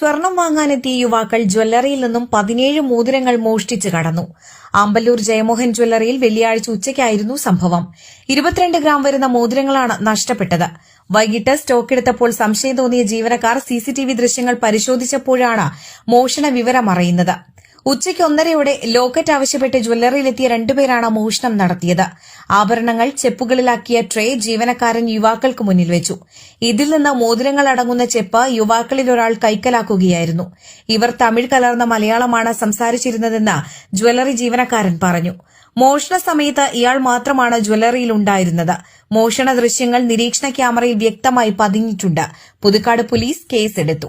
സ്വർണം വാങ്ങാനെത്തിയ യുവാക്കൾ ജ്വല്ലറിയിൽ നിന്നും പതിനേഴ് മോതിരങ്ങൾ മോഷ്ടിച്ച് കടന്നു. ആമ്പല്ലൂർ ജയമോഹൻ ജ്വല്ലറിയിൽ വെള്ളിയാഴ്ച ഉച്ചയ്ക്കായിരുന്നു സംഭവം. ഇരുപത്തിരണ്ട് ഗ്രാം വരുന്ന മോതിരങ്ങളാണ് നഷ്ടപ്പെട്ടത്. വൈകിട്ട് സ്റ്റോക്ക് എടുത്തപ്പോൾ സംശയം തോന്നിയ ജീവനക്കാർ സിസിടിവി ദൃശ്യങ്ങൾ പരിശോധിച്ചപ്പോഴാണ് മോഷണ വിവരം അറിയുന്നത്. ഉച്ചയ്ക്ക് ഒന്നരയോടെ ലോക്കറ്റ് ആവശ്യപ്പെട്ട് ജ്വല്ലറിയിലെത്തിയ രണ്ടുപേരാണ് മോഷണം നടത്തിയത്. ആഭരണങ്ങൾ ചെപ്പുകളിലാക്കിയ ട്രേ ജീവനക്കാരൻ യുവാക്കൾക്ക് മുന്നിൽ വെച്ചു. ഇതിൽ നിന്ന് മോതിരങ്ങൾ അടങ്ങുന്ന ചെപ്പ് യുവാക്കളിൽ ഒരാൾ കൈക്കലാക്കുകയായിരുന്നു. ഇവർ തമിഴ് കലർന്ന മലയാളമാണ് സംസാരിച്ചിരുന്നതെന്ന് ജ്വല്ലറി ജീവനക്കാരൻ പറഞ്ഞു. മോഷണ സമയത്ത് ഇയാൾ മാത്രമാണ് ജ്വല്ലറിയിൽ ഉണ്ടായിരുന്നത്. മോഷണ ദൃശ്യങ്ങൾ നിരീക്ഷണ ക്യാമറയിൽ വ്യക്തമായി പതിഞ്ഞിട്ടുണ്ട്. പുതുക്കാട് പോലീസ് കേസെടുത്തു.